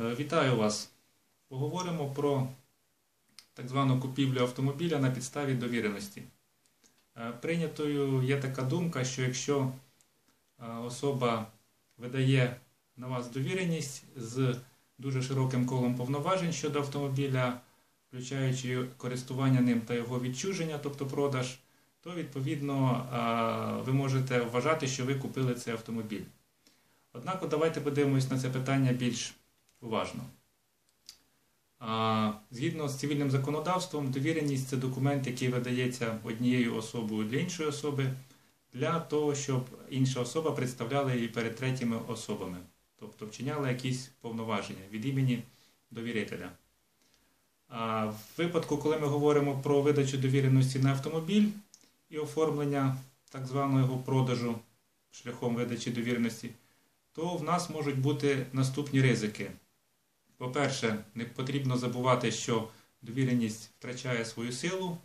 Е, Вітаю вас. Поговоримо про так звану купівлю автомобіля на підставі довіреності. Е, Прийнятою є така думка, що якщо е, особа видає на вас довіреність з дуже широким колом повноважень щодо автомобіля, включаючи користування ним та його відчуження, тобто продаж, то відповідно ви можете вважати, що ви купили цей автомобіль. Однак, давайте подивимось на це питання більш уважно. Згідно з цивільним законодавством, довіреність це документ, який видається однією особою для іншої особи, для того, щоб інша особа представляла її перед третіми особами, тобто вчиняла якісь повноваження від імені довірителя. А В випадку, коли ми говоримо про видачу довіреності на автомобіль і оформлення так званого його продажу шляхом видачі довіреності, то в нас можуть бути наступні ризики. По-перше, не потрібно забувати, що довіреність втрачає свою силу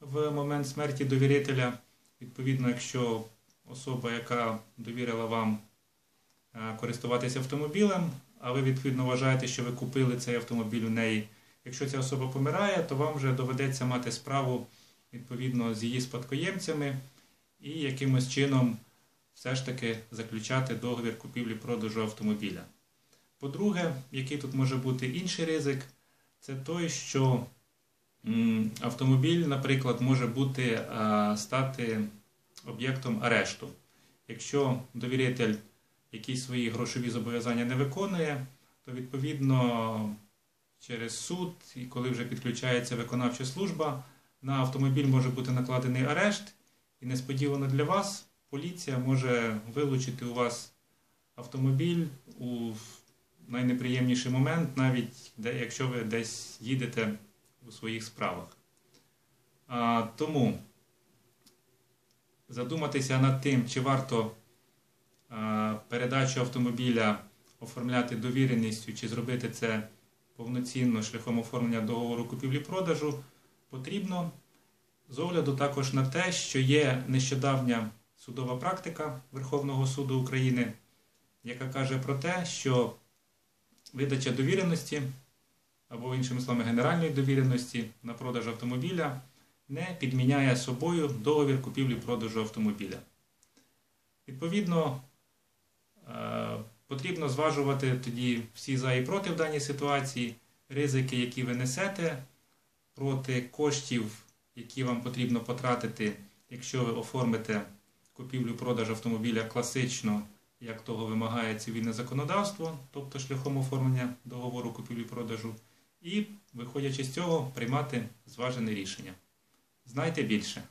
в момент смерті довірителя. Відповідно, якщо особа, яка довірила вам е, користуватися автомобілем, а ви відповідно вважаєте, що ви купили цей автомобіль у неї. Якщо ця особа помирає, то вам вже доведеться мати справу відповідно з її спадкоємцями і якимось чином все ж таки заключати договір купівлі-продажу автомобіля. По-друге, який тут може бути інший ризик, це той, що автомобіль, наприклад, може бути стати об'єктом арешту. Якщо довіритель якісь свої грошові зобов'язання не виконує, то відповідно через суд, і коли вже підключається виконавча служба, на автомобіль може бути накладений арешт, і несподівано для вас поліція може вилучити у вас автомобіль у найнеприємніший момент, навіть де, якщо ви десь їдете у своїх справах. А, Тому задуматися над тим, чи варто а, передачу автомобіля оформляти довіреністю, чи зробити це повноцінно шляхом оформлення договору купівлі-продажу, потрібно з огляду також на те, що є нещодавня судова практика Верховного суду України, яка каже про те, що видача довіреності або, іншими словами, генеральної довіреності на продаж автомобіля не підміняє собою договір купівлі-продажу автомобіля. Відповідно, е, потрібно зважувати тоді всі за і проти в даній ситуації, ризики, які ви несете, проти коштів, які вам потрібно потратити, якщо ви оформите купівлю-продаж автомобіля класично як того вимагає цивільне законодавство, тобто шляхом оформлення договору купівлі-продажу, і, виходячи з цього, приймати зважене рішення. Знайте більше.